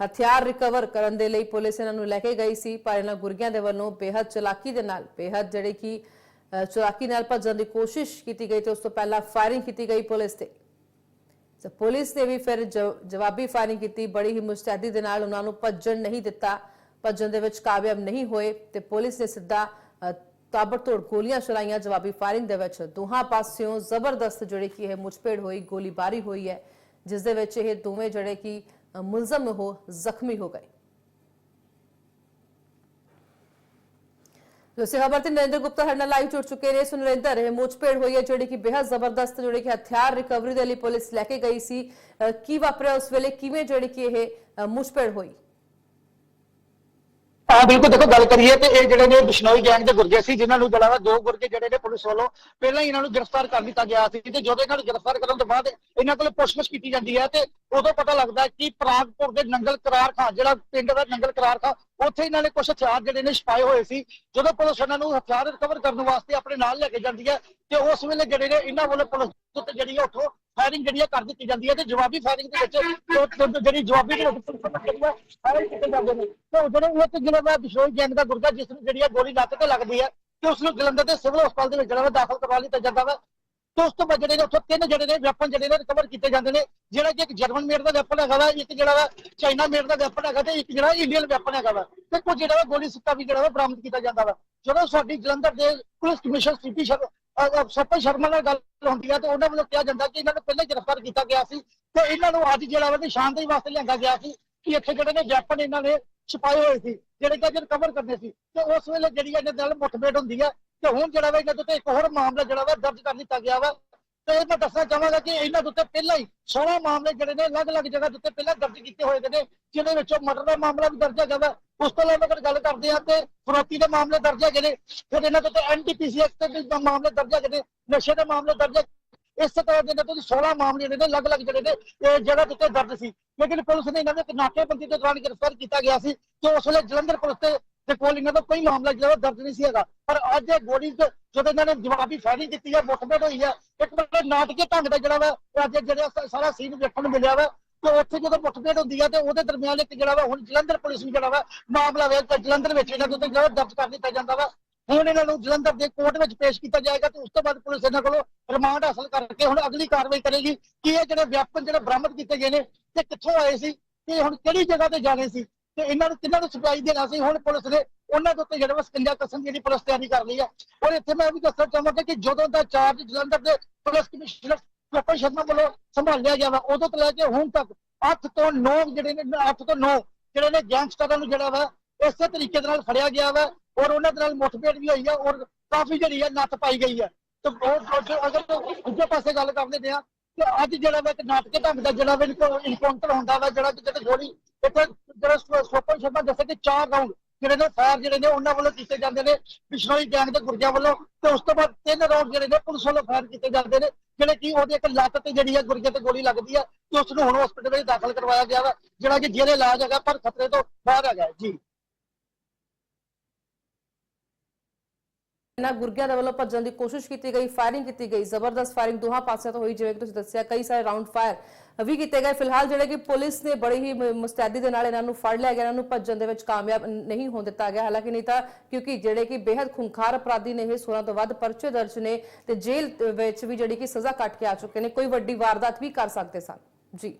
ਹਥਿਆਰ ਰਿਕਵਰ ਕਰਨ ਦੇ ਲਈ ਪੁਲਿਸ ਇਹਨਾਂ ਨੂੰ ਲੈ ਕੇ ਗਈ ਸੀ, ਪਰ ਇਹਨਾਂ ਗੁਰਗਿਆਂ ਦੇ ਵੱਲੋਂ ਬੇਹੱਦ ਚਲਾਕੀ ਦੇ ਨਾਲ, ਬੇਹੱਦ ਜਿਹੜੇ ਕਿ ਚਲਾਕੀ ਨਾਲ ਭੱਜਣ ਦੀ ਕੋਸ਼ਿਸ਼ ਕੀਤੀ ਗਈ ਤੇ ਉਸ ਤੋਂ ਪਹਿਲਾਂ ਫਾਇਰਿੰਗ ਕੀਤੀ ਗਈ ਪੁਲਿਸ ਤੇ। ਸੋ ਪੁਲਿਸ ਨੇ ਵੀ ਫਿਰ ਜਵਾਬੀ ਫਾਇਰਿੰਗ ਕੀਤੀ। ਬੜੀ ਹੀ ਮੁਸਤੈਦੀ ਦੇ ਨਾਲ ਉਹਨਾਂ ਨੂੰ ਭੱਜਣ ਨਹੀਂ ਦਿੱਤਾ। ਭੱਜਣ ਦੇ ਵਿੱਚ ਕਾਮਯਾਬ ਨਹੀਂ ਹੋਏ ਤੇ ਪੁਲਿਸ ਨੇ ਸਿੱਧਾ ਅ, ਤਾਬੜਤੋੜ ਗੋਲੀਆਂ ਚਲਾਈਆਂ ਜਵਾਬੀ ਫਾਇਰਿੰਗ ਦੇ ਵਿੱਚ ਦੋਹਾਂ ਪਾਸਿਓਂ ਜ਼ਬਰਦਸਤ ਜਿਹੜੀ ਕਿ ਇਹ ਮੁੱਠਭੇੜ ਹੋਈ ਗੋਲੀਬਾਰੀ ਹੋਈ ਹੈ ਜਿਸ ਦੇ ਵਿੱਚ ਇਹ ਦੋਵੇਂ ਜਿਹੜੇ ਕਿ ਮੁਲਜ਼ਮ ਉਹ ਜ਼ਖਮੀ ਹੋ ਗਏ। ਦੋਸਤੋ ਖਬਰ ਤੇ ਨਰਿੰਦਰ ਗੁਪਤਾ ਸਾਡੇ ਨਾਲ ਲਾਈਵ ਜੁੜ ਚੁੱਕੇ ਨੇ। ਸੋ ਨਰਿੰਦਰ ਇਹ ਮੁੱਠਭੇੜ ਹੋਈ ਹੈ ਜਿਹੜੀ ਕਿ ਬੇहद ਜ਼ਬਰਦਸਤ ਜਿਹੜੇ ਕਿ ਹਥਿਆਰ ਰਿਕਵਰੀ ਦੇ ਲਈ ਪੁਲਿਸ ਲੈ ਕੇ ਗਈ ਸੀ। ਅ, ਕੀ ਵਾਪਰਿਆ ਉਸ ਵੇਲੇ? ਕਿਵੇਂ ਜਿਹੜੀ ਕਿ ਇਹ ਅ, ਮੁੱਠਭੇੜ ਹੋਈ? ਹਾਂ, ਬਿਲਕੁਲ ਦੇਖੋ, ਗੱਲ ਕਰੀਏ ਤੇ ਇਹ ਜਿਹੜੇ ਨੇ ਬਿਸ਼ਨੋਈ ਗੈਂਗ ਦੇ ਗੁਰਗੇ ਸੀ, ਜਿਨ੍ਹਾਂ ਨੂੰ ਜਿਹੜਾ ਵਾ ਦੋ ਗੁਰਗੇ ਜਿਹੜੇ ਨੇ ਪੁਲਿਸ ਵੱਲੋਂ ਪਹਿਲਾਂ ਹੀ ਇਹਨਾਂ ਨੂੰ ਗ੍ਰਿਫਤਾਰ ਕਰ ਲਿੱਤਾ ਗਿਆ ਸੀ ਤੇ ਜਦੋਂ ਇਹਨਾਂ ਨੂੰ ਗ੍ਰਿਫਤਾਰ ਕਰਨ ਤੋਂ ਬਾਅਦ ਇਹਨਾਂ ਕੋਲ ਪੁੱਛਗਿੱਛ ਕੀਤੀ ਜਾਂਦੀ ਹੈ ਤੇ ਉਦੋਂ ਪਤਾ ਲੱਗਦਾ ਕਿ ਪ੍ਰਾਗਪੁਰ ਦੇ ਨੰਗਲ ਕਰਾਰ ਖਾਂ, ਜਿਹੜਾ ਪਿੰਡ ਦਾ ਨੰਗਲ ਕਰਾਰ ਖਾਂ, ਉੱਥੇ ਇਹਨਾਂ ਨੇ ਕੁਝ ਹਥਿਆਰ ਜਿਹੜੇ ਨੇ ਛਪਾਏ ਹੋਏ ਸੀ। ਜਦੋਂ ਪੁਲਿਸ ਇਹਨਾਂ ਨੂੰ ਹਥਿਆਰ ਰਿਕਵਰ ਕਰਨ ਵਾਸਤੇ ਆਪਣੇ ਨਾਲ ਲੈ ਕੇ ਜਾਂਦੀ ਹੈ ਤੇ ਉਸ ਵੇਲੇ ਜਿਹੜੇ ਨੇ ਇਹਨਾਂ ਵੱਲੋਂ ਪੁਲਿਸ ਉੱਤੇ ਜਿਹੜੀ ਉੱਥੋਂ ਫਾਇਰਿੰਗ ਜਿਹੜੀ ਹੈ ਕਰ ਦਿੱਤੀ ਜਾਂਦੀ ਹੈ ਤੇ ਜਵਾਬੀ ਫਾਇਰਿੰਗ ਦੇ ਵਿੱਚ ਜਿਹੜੀ ਜਵਾਬੀ ਦੇ ਵਿੱਚ ਪੁਲਿਸ ਵੱਲੋਂ ਜਿਹੜੀ ਹੈ ਫਾਇਰਿੰਗ ਕੀਤੇ ਜਾਂਦੇ ਨੇ। ਤੇ ਉਹ ਜਿਹੜੇ ਉਹ ਤੇ ਜਿਹੜਾ ਵਾ ਬਿਸ਼ੋਈ ਗੈਂਗ ਦਾ ਗੁਰਗਾ, ਜਿਸ ਨੂੰ ਜਿਹੜੀ ਹੈ ਗੋਲੀ ਲੱਤ ਤੇ ਲੱਗਦੀ ਹੈ ਤੇ ਉਸ ਨੂੰ ਜਲੰਧਰ ਦੇ ਸਿਵਲ ਹਸਪਤਾਲ ਦੇ ਵਿੱਚ ਜਿਹੜਾ ਦਾਖਲ ਕਰਵਾ ਲਿੱਤਾ ਜਾਂਦਾ ਵਾ। ਤੇ ਉਸ ਤੋਂ ਬਾਅਦ ਜਿਹੜੇ ਨੇ, ਉੱਥੋਂ ਤਿੰਨ ਜਿਹੜੇ ਨੇ ਵੈਪਨ ਜਿਹੜੇ ਨੇ ਰਿਕਵਰ ਕੀਤੇ ਜਾਂਦੇ ਨੇ। ਜਿਹੜਾ ਕਿ ਇੱਕ ਜਰਮਨ ਮੇਡ ਦਾ ਵੈਪਨ ਹੈਗਾ ਵਾ, ਇੱਕ ਜਿਹੜਾ ਵਾ ਚਾਈਨਾ ਮੇਡ ਦਾ ਵੈਪਨ ਹੈਗਾ ਤੇ ਇੱਕ ਜਿਹੜਾ ਇੰਡੀਅਨ ਵੈਪਨ ਹੈਗਾ ਵਾ। ਤੇ ਕੁਝ ਜਿਹੜਾ ਵਾ ਗੋਲੀ ਸਿੱਕਾ ਵੀ ਜਿਹੜਾ ਵਾ ਬਰਾਮਦ ਕੀਤਾ ਜਾਂਦਾ ਵਾ। ਜਦੋਂ ਸਾਡੀ ਜਲੰਧਰ ਦੇ ਪੁਲਿਸ ਕਮਿਸ਼ਨਰ ਸੀਪੀ ਸ਼ਰ ਸਪਨ ਸ਼ਰਮਾ ਨਾਲ ਗੱਲ ਹੁੰਦੀ ਹੈ ਤੇ ਉਹਨਾਂ ਵੱਲੋਂ ਕਿਹਾ ਜਾਂਦਾ ਕਿ ਇਹਨਾਂ ਨੂੰ ਪਹਿਲਾਂ ਗ੍ਰਿਫਤਾਰ ਕੀਤਾ ਗਿਆ ਸੀ ਤੇ ਇਹਨਾਂ ਨੂੰ ਅੱਜ ਜਿਹੜਾ ਵਾ ਨਿਸ਼ਾਨਦੇਹੀ ਵਾਸਤੇ ਲਿਆਂਦਾ ਗਿਆ ਸੀ ਕਿ ਇੱਥੇ ਜਿਹੜੇ ਨੇ ਵੈਪਨ ਇਹਨਾਂ ਨੇ ਛਪਾਏ ਹੋਏ ਸੀ, ਜਿਹੜੇ ਕਿ ਅੱਜ ਰਿਕਵਰ ਕਰਨੇ ਸੀ। ਤੇ ਉਸ ਵੇਲੇ ਜਿਹੜੀ ਇਹਨਾਂ ਨਾਲ ਮੁੱਠਭੇੜ ਹੁੰਦੀ ਹੈ ਤੇ ਹੁਣ ਜਿਹੜਾ ਵਾ ਇਹਨਾਂ ਦੇ ਉੱਤੇ ਇੱਕ ਹੋਰ ਮਾਮਲਾ ਜਿਹੜਾ ਵਾ ਦਰਜ ਕਰ ਦਿੱਤਾ ਗਿਆ ਵਾ। ਤੇ ਇਹ ਮੈਂ ਦੱਸਣਾ ਚਾਹਾਂਗਾ ਕਿ ਇਹਨਾਂ ਦੇ ਉੱਤੇ ਪਹਿਲਾਂ ਹੀ 16 ਮਾਮਲੇ ਜਿਹੜੇ ਨੇ ਅਲੱਗ-ਅਲੱਗ ਜਗ੍ਹਾ ਦੇ ਉੱਤੇ ਪਹਿਲਾਂ ਦਰਜ ਕੀਤੇ ਹੋਏ ਨੇ, ਜਿਹਦੇ ਵਿੱਚੋਂ ਮਰਡਰ ਦਾ ਮਾਮਲਾ ਵੀ ਦਰਜ ਹੈਗਾ ਵਾ। ਉਸ ਤੋਂ ਇਲਾਵਾ ਅਗਰ ਗੱਲ ਕਰਦੇ ਆ ਤੇ ਫਰੋਤੀ ਦੇ ਮਾਮਲੇ ਦਰਜ ਹੈਗੇ ਨੇ, ਫਿਰ ਇਹਨਾਂ ਦੇ ਉੱਤੇ ਐਨਟੀਪੀਸੀ ਐਕਟ ਦੇ ਮਾਮਲੇ ਦਰਜ ਹੈਗੇ ਨੇ, ਨਸ਼ੇ ਦੇ ਮਾਮਲੇ ਦਰਜ ਹੈਗੇ। ਇਸੇ ਤਰ੍ਹਾਂ ਦੇ ਨੇ 16 ਮਾਮਲੇ ਜਿਹੜੇ ਨੇ ਅਲੱਗ-ਅਲੱਗ ਜਿਹੜੇ ਨੇ, ਇਹ ਜਗ੍ਹਾ ਦੇ ਉੱਤੇ ਦਰਜ ਸੀ। ਲੇਕਿਨ ਪੁਲਿਸ ਨੇ ਇਹਨਾਂ ਦੇ ਨਾਕੇਬੰਦੀ ਦੇ ਦੌਰਾਨ ਗ੍ਰਿਫਤਾਰ ਕੀਤਾ ਗਿਆ ਸੀ ਤੇ ਉਸ ਵੇਲੇ ਜਲੰਧਰ ਪੁਲਿਸ ਤੇ ਤੇ ਕੋਲ ਇਹਨਾਂ ਦਾ ਕੋਈ ਮਾਮਲਾ ਜਿਹੜਾ ਦਰਜ ਨਹੀਂ ਸੀ ਹੈਗਾ। ਪਰ ਅੱਜ ਇਹ ਗੋਲੀ ਚ ਜਦੋਂ ਇਹਨਾਂ ਨੇ ਜਵਾਬੀ ਫਾਇਰਿੰਗ ਕੀਤੀ ਹੈ ਮੁੱਠਭੇੜ ਹੋਈ ਹੈ ਇੱਕ ਬੜਾ ਨਾਟਕੀ ਢੰਗ ਦਾ ਜਿਹੜਾ ਵਾ, ਉਹ ਅੱਜ ਜਿਹੜਾ ਸਾਰਾ ਸੀਨ ਵੇਖਣ ਨੂੰ ਮਿਲਿਆ ਵਾ। ਤੇ ਉੱਥੇ ਜਦੋਂ ਮੁੱਠਭੇੜ ਹੁੰਦੀ ਹੈ ਤੇ ਉਹਦੇ ਦਰਮਿਆਨ ਇੱਕ ਜਿਹੜਾ ਵਾ, ਹੁਣ ਜਲੰਧਰ ਪੁਲਿਸ ਨੂੰ ਜਿਹੜਾ ਵਾ, ਮਾਮਲਾ ਵੇ ਜਲੰਧਰ ਵਿੱਚ ਇਹਨਾਂ ਦੇ ਉੱਤੇ ਜਿਹੜਾ ਦਰਜ ਕਰ ਦਿੱਤਾ ਜਾਂਦਾ ਵਾ। ਹੁਣ ਇਹਨਾਂ ਨੂੰ ਜਲੰਧਰ ਦੇ ਕੋਰਟ ਵਿੱਚ ਪੇਸ਼ ਕੀਤਾ ਜਾਏਗਾ ਤੇ ਉਸ ਤੋਂ ਬਾਅਦ ਪੁਲਿਸ ਇਹਨਾਂ ਕੋਲੋਂ ਰਿਮਾਂਡ ਹਾਸਲ ਕਰਕੇ ਹੁਣ ਅਗਲੀ ਕਾਰਵਾਈ ਕਰੇਗੀ ਕਿ ਇਹ ਜਿਹੜੇ ਵਿਆਪਨ ਜਿਹੜੇ ਬਰਾਮਦ ਕੀਤੇ ਗਏ ਨੇ, ਤੇ ਕਿੱਥੋਂ ਆਏ ਸੀ, ਤੇ ਹੁਣ ਕਿਹੜੀ ਜਗ੍ਹਾ ਤੇ ਜਾਣੇ ਸੀ। ਤੇ ਇਹਨਾਂ ਨੂੰ ਕਿੰਨਾਂ ਨੂੰ ਸਪਲਾਈ ਦੇਣਾ ਸੀ? ਹੁਣ ਪੁਲਿਸ ਨੇ ਉਹਨਾਂ ਦੇ ਉੱਤੇ ਜਿਹੜਾ ਵਾ ਸਕੰਜਾ ਕਸਮ ਜਿਹੜੀ ਪੁਲਿਸ ਤਿਆਰੀ ਕਰ ਲਈ ਹੈ ਔਰ ਇੱਥੇ ਮੈਂ ਵੀ ਦੱਸਣਾ ਚਾਹਾਂਗਾ ਕਿ ਜਦੋਂ ਦਾ ਚਾਰਜ ਜਲੰਧਰ ਦੇ ਪੁਲਿਸ ਕਮਿਸ਼ਨਰ ਕਪਨ ਸ਼ਰਮਾ ਵੱਲੋਂ ਸੰਭਾਲਿਆ ਗਿਆ ਵਾ, ਉਦੋਂ ਤੋਂ ਲੈ ਕੇ ਹੁਣ ਤੱਕ 8 ਤੋਂ 9 ਜਿਹੜੇ ਨੇ 8 ਤੋਂ 9 ਜਿਹੜੇ ਨੇ ਗੈਂਗਸਟਰਾਂ ਨੂੰ ਜਿਹੜਾ ਵਾ, ਇਸੇ ਤਰੀਕੇ ਦੇ ਨਾਲ ਫੜਿਆ ਗਿਆ ਵਾ ਔਰ ਉਹਨਾਂ ਦੇ ਨਾਲ ਮੁੱਠਭੇੜ ਵੀ ਹੋਈ ਆ ਔਰ ਕਾਫੀ ਜਿਹੜੀ ਹੈ ਨੱਥ ਪਾਈ ਗਈ ਹੈ ਤੇ ਉਹ ਅਗਰ ਦੂਜੇ ਪਾਸੇ ਗੱਲ ਕਰਦੇ ਆ, ਤੇ ਅੱਜ ਜਿਹੜਾ ਵਾ ਇੱਕ ਨਾਟਕ ਢੰਗ ਦਾ ਜਿਹੜਾ ਵਾ ਇਨਕਾਊਂਟਰ ਹੁੰਦਾ ਵਾ, ਜਿਹੜਾ ਕਿ ਜਿਹੜੇ ਗੋਲੀ ਇੱਥੇ ਜਿਹੜਾ ਸੋਪਨ ਸ਼ਰਮਾ ਦੱਸੇ ਕਿ ਚਾਰ ਰਾਉਂਡ ਜਿਹੜੇ ਨੇ, ਫਾਇਰ ਜਿਹੜੇ ਨੇ, ਉਹਨਾਂ ਵੱਲੋਂ ਕੀਤੇ ਜਾਂਦੇ ਨੇ। ਬਿਸ਼ਨੋਈ ਗੈਂਗ ਦੇ ਗੁਰਜਾ ਵੱਲੋਂ ਤੇ ਉਸ ਤੋਂ ਬਾਅਦ ਤਿੰਨ ਰਾਉਂਡ ਜਿਹੜੇ ਨੇ, ਪੁਲਿਸ ਵੱਲੋਂ ਫਾਇਰ ਕੀਤੇ ਜਾਂਦੇ ਨੇ, ਜਿਹੜੇ ਕਿ ਉਹਦੀ ਇੱਕ ਲੱਤ ਤੇ ਜਿਹੜੀ ਹੈ ਗੁਰਜੇ ਤੇ ਗੋਲੀ ਲੱਗਦੀ ਆ ਤੇ ਉਸ ਨੂੰ ਹੁਣ ਹਸਪੀਟਲ ਵਿੱਚ ਦਾਖਲ ਕਰਵਾਇਆ ਗਿਆ ਵਾ, ਜਿਹੜਾ ਕਿ ਜਿਹੜੇ ਇਲਾਜ ਹੈਗਾ ਪਰ ਖਤਰੇ ਤੋਂ ਬਾਹਰ ਹੈਗਾ ਜੀ। ਇਹਨਾਂ ਗੁਰਗਿਆਂ ਦੇ ਵੱਲੋਂ ਭੱਜਣ ਦੀ ਕੋਸ਼ਿਸ਼ ਕੀਤੀ ਗਈ ਫਾਇਰਿੰਗ ਕੀਤੀ ਗਈ, ਜ਼ਬਰਦਸਤ ਫਾਇਰਿੰਗ ਦੋਹਾਂ ਪਾਸਿਆਂ ਤੋਂ ਹੋਈ, ਜਿਵੇਂ ਕਿ ਤੁਸੀਂ ਦੱਸਿਆ, ਕਈ ਸਾਰੇ ਰਾਉਂਡ ਫਾਇਰ ਵੀ ਕੀਤੇ ਗਏ। ਫਿਲਹਾਲ ਜਿਹੜੇ ਕਿ ਪੁਲਿਸ ਨੇ ਬੜੀ ਹੀ ਮੁਸਤੈਦੀ ਦੇ ਨਾਲ ਇਹਨਾਂ ਨੂੰ ਫੜ ਲਿਆ ਗਿਆ, ਇਹਨਾਂ ਨੂੰ ਭੱਜਣ ਦੇ ਵਿੱਚ ਕਾਮਯਾਬ ਨਹੀਂ ਹੋਣ ਦਿੱਤਾ ਗਿਆ। ਹਾਲਾਂਕਿ ਨਹੀਂ ਤਾਂ ਕਿਉਂਕਿ ਜਿਹੜੇ ਕਿ ਬੇहद ਖੁੰਖਾਰ ਅਪਰਾਧੀ ਨੇ ਇਹ 16 ਤੋਂ ਵੱਧ ਪਰਚੇ ਦਰਜ ਨੇ ਤੇ ਜੇਲ੍ਹ ਵਿੱਚ ਵੀ ਜਿਹੜੀ ਕਿ ਸਜ਼ਾ ਕੱਟ ਕੇ ਆ ਚੁੱਕੇ ਨੇ। ਕੋਈ ਵੱਡੀ ਵਾਰਦਾਤ ਵੀ ਕਰ ਸਕਦੇ ਸਨ। ਜੀ।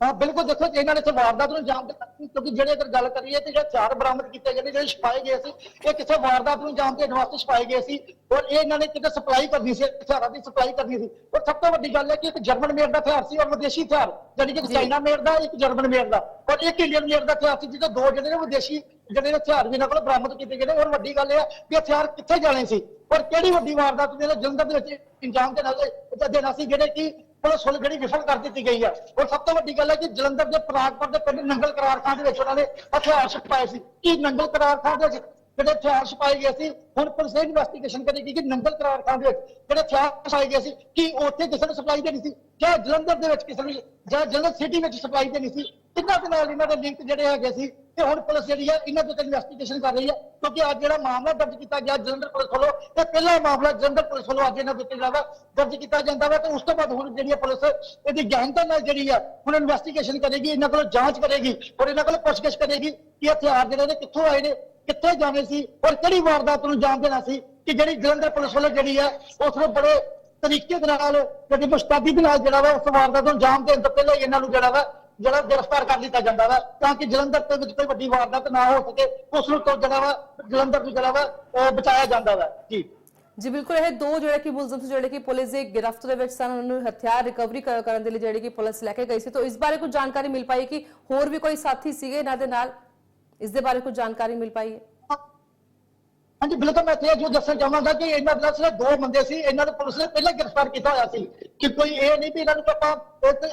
ਹਾਂ ਬਿਲਕੁਲ ਦੇਖੋ ਇਹਨਾਂ ਨੇ ਇੱਥੇ ਵਾਰਦਾਤ ਨੂੰ ਅੰਜਾਮ ਦਿੱਤਾ ਕਿਉਂਕਿ ਜਿਹੜੇ ਅਗਰ ਗੱਲ ਕਰੀਏ ਤੇ ਜਿਹੜੇ ਹਥਿਆਰ ਬਰਾਮਦ ਕੀਤੇ ਗਏ ਨੇ ਜਿਹੜੇ ਛਪਾਏ ਗਏ ਸੀ ਇਹ ਕਿਸੇ ਵਾਰਦਾਤ ਨੂੰ ਅੰਜਾਮ ਦੇਣ ਵਾਸਤੇ ਛਪਾਏ ਗਏ ਸੀ ਔਰ ਇਹ ਇਹਨਾਂ ਨੇ ਕਿਤੇ ਸਪਲਾਈ ਕਰਨੀ ਸੀ ਹਥਿਆਰਾਂ ਦੀ ਸਪਲਾਈ ਕਰਨੀ ਸੀ। ਔਰ ਸਭ ਤੋਂ ਵੱਡੀ ਗੱਲ ਹੈ ਕਿ ਇੱਕ ਜਰਮਨ ਮੇਡ ਦਾ ਹਥਿਆਰ ਸੀ ਔਰ ਵਿਦੇਸ਼ੀ ਹਥਿਆਰ ਯਾਨੀ ਕਿ ਇੱਕ ਚਾਈਨਾ ਮੇਡ ਦਾ ਇੱਕ ਜਰਮਨ ਮੇਡ ਦਾ ਔਰ ਇੱਕ ਇੰਡੀਅਨ ਮੇਡ ਦਾ ਹਥਿਆਰ ਸੀ ਜਿਹਦੇ ਦੋ ਜਿਹੜੇ ਨੇ ਵਿਦੇਸ਼ੀ ਜਿਹੜੇ ਨੇ ਹਥਿਆਰ ਵੀ ਇਹਨਾਂ ਕੋਲ ਬਰਾਮਦ ਕੀਤੇ ਗਏ ਨੇ ਔਰ ਵੱਡੀ ਗੱਲ ਇਹ ਹੈ ਕਿ ਹਥਿਆਰ ਕਿੱਥੇ ਜਾਣੇ ਸੀ ਔਰ ਕਿਹੜੀ ਵੱਡੀ ਵਾਰਦਾਤ ਦੇ ਨਾਲ ਜਲੰਧਰ ਦੇ ਵਿੱਚ ਇੰਜਾਮ ਦੇਣਾ ਸੀ ਦੇਣਾ ਸੀ ਜਿਹੜੇ ਕਿ ਪੁਲਿਸ ਵੱਲੋਂ ਜਿਹੜੀ ਵਿਫਲ ਕਰ ਦਿੱਤੀ ਗਈ ਹੈ ਔਰ ਸਭ ਤੋਂ ਵੱਡੀ ਗੱਲ ਹੈ ਕਿ ਜਲੰਧਰ ਦੇ ਪ੍ਰਾਗਪੁਰ ਦੇ ਪਿੰਡ ਨੰਗਲ ਕਰਾਰ ਖਾਨ ਦੇ ਵਿੱਚ ਉਹਨਾਂ ਨੇ ਹਥਿਆਰ ਛੁਪਾਏ ਸੀ। ਕੀ ਨੰਗਲ ਕਰਾਰ ਖਾਂ ਦੇ ਵਿੱਚ ਜਿਹੜੇ ਹਥਿਆਰ ਛਪਾਏ ਗਏ ਸੀ? ਹੁਣ ਪੁਲਿਸ ਇਹ ਇਨਵੈਸਟੀਗੇਸ਼ਨ ਕਰੇਗੀ ਕਿ ਨੰਗਲ ਕਰਾਰ ਖਾਂ ਦੇ ਵਿੱਚ ਜਿਹੜੇ ਹਥਿਆਰ ਛਪਾਏ ਗਏ ਸੀ, ਕਿ ਉੱਥੇ ਕਿਸੇ ਨੂੰ ਸਪਲਾਈ ਦੇਣੀ ਸੀ? ਜਾਂ ਜਲੰਧਰ ਦੇ ਵਿੱਚ ਕਿਸੇ ਨੂੰ ਜਾਂ ਜਲੰਧਰ ਸਿਟੀ ਵਿੱਚ ਸਪਲਾਈ ਦੇਣੀ ਸੀ? ਇਹਨਾਂ ਦੇ ਨਾਲ ਇਹਨਾਂ ਦੇ ਲਿੰਕ ਜਿਹੜੇ ਹੈਗੇ ਸੀ, ਤੇ ਹੁਣ ਪੁਲਿਸ ਜਿਹੜੀ ਹੈ ਇਹਨਾਂ ਦੇ ਉੱਤੇ ਇਨਵੈਸਟੀਗੇਸ਼ਨ ਕਰ ਰਹੀ ਹੈ ਕਿਉਂਕਿ ਅੱਜ ਜਿਹੜਾ ਮਾਮਲਾ ਦਰਜ ਕੀਤਾ ਗਿਆ ਜਲੰਧਰ ਪੁਲਿਸ ਵੱਲੋਂ ਇਹ ਪਹਿਲਾ ਮਾਮਲਾ ਜਲੰਧਰ ਪੁਲਿਸ ਵੱਲੋਂ ਅੱਜ ਇਹਨਾਂ ਦੇ ਉੱਤੇ ਜਿਹੜਾ ਦਰਜ ਕੀਤਾ ਜਾਂਦਾ ਵਾ, ਤੇ ਉਸ ਤੋਂ ਬਾਅਦ ਹੁਣ ਜਿਹੜੀ ਹੈ ਪੁਲਿਸ, ਇਹਦੀ ਗਹਿਨਤਾ ਨਾਲ ਜਿਹੜੀ ਆ, ਹੁਣ ਇਨਵੈਸਟੀਗੇਸ਼ਨ ਕਰੇਗੀ, ਇਹਨਾਂ ਕੋਲੋਂ ਜਾਂਚ ਕਰੇਗੀ, ਔਰ ਇਹਨਾਂ ਕੋਲੋਂ ਪੁੱਛਗਿੱਛ ਕਰੇਗੀ ਕਿ ਹਥਿਆਰ ਜਿਹੜੇ ਨੇ, ਕਿੱਥੋਂ ਆਏ ਨੇ, ਕਿੱਥੇ ਜਾਣੇ ਸੀ, ਔਰ ਕਿਹੜੀ ਵਾਰਦਾਤ ਨੂੰ ਜਾਣ ਦੇਣਾ ਸੀ, ਕਿ ਜਿਹੜੀ ਜਲੰਧਰ ਪੁਲਿਸ ਵੱਲੋਂ ਜਿਹੜੀ ਆ, ਉਸ ਨੂੰ ਬੜੇ ਤਰੀਕੇ ਦੇ ਨਾਲ, ਜਿਹੜੀ ਮੁਸਤਾਦੀ ਦੇ ਨਾਲ ਜਿਹੜਾ ਵਾ, ਉਸ ਵਾਰਦਾਤ ਨੂੰ ਅੰਜਾਮ ਦੇਣ ਤੋਂ ਪਹਿਲਾਂ ਇਹਨਾਂ ਨੂੰ ਜਿਹੜਾ ਵਾ ਜਿਹੜਾ ਗ੍ਰਿਫਤਾਰ ਕਰ ਲਿੱਤਾ ਜਾਂਦਾ ਵਾ, ਤਾਂ ਕਿ ਜਲੰਧਰ ਦੇ ਵਿੱਚ ਕੋਈ ਵੱਡੀ ਵਾਰਦਾਤ ਨਾ ਹੋ ਸਕੇ, ਉਸ ਨੂੰ ਤੋਂ ਜਿਹੜਾ ਵਾ, ਜਲੰਧਰ ਨੂੰ ਜਿਹੜਾ ਵਾ ਬਚਾਇਆ ਜਾਂਦਾ ਵਾ। ਜੀ। ਜੀ, ਬਿਲਕੁਲ, ਇਹ ਦੋ ਜਿਹੜੇ ਕਿ ਮੁਲਜ਼ਮ ਸੀ, ਜਿਹੜੇ ਕਿ ਪੁਲਿਸ ਦੇ ਗਿਰਫਤ ਦੇ ਵਿੱਚ ਸਨ, ਉਹਨਾਂ ਨੂੰ ਹਥਿਆਰ ਰਿਕਵਰੀ ਕਰਨ ਦੇ ਲਈ ਜਿਹੜੀ ਕਿ ਪੁਲਿਸ ਲੈ ਕੇ ਗਈ ਸੀ। ਤਾਂ ਇਸ ਬਾਰੇ ਕੁਝ ਜਾਣਕਾਰੀ ਮਿਲ ਪਾਈ ਕਿ ਹੋਰ ਵੀ ਕੋਈ ਸਾਥੀ ਸੀਗੇ, ਇਹਨਾਂ ਦੇ ਨਾਲ? ਇਸ ਦੇ ਬਾਰੇ ਕੁਝ ਜਾਣਕਾਰੀ ਮਿਲ ਪਾਈ ਹੈ? ਹਾਂਜੀ, ਬਿਲਕੁਲ ਮੈਂ ਤੇ ਜੋ ਦੱਸਣਾ ਚਾਹਾਂਗਾ ਕਿ ਇਹਨਾਂ ਦਾ ਸਿਰਫ ਦੋ ਬੰਦੇ ਸੀ, ਇਹਨਾਂ ਨੂੰ ਪੁਲਿਸ ਨੇ ਪਹਿਲਾਂ ਗ੍ਰਿਫਤਾਰ ਕੀਤਾ ਹੋਇਆ ਸੀ। ਕਿ ਕੋਈ ਇਹ ਨਹੀਂ ਵੀ ਇਹਨਾਂ ਨੂੰ ਆਪਾਂ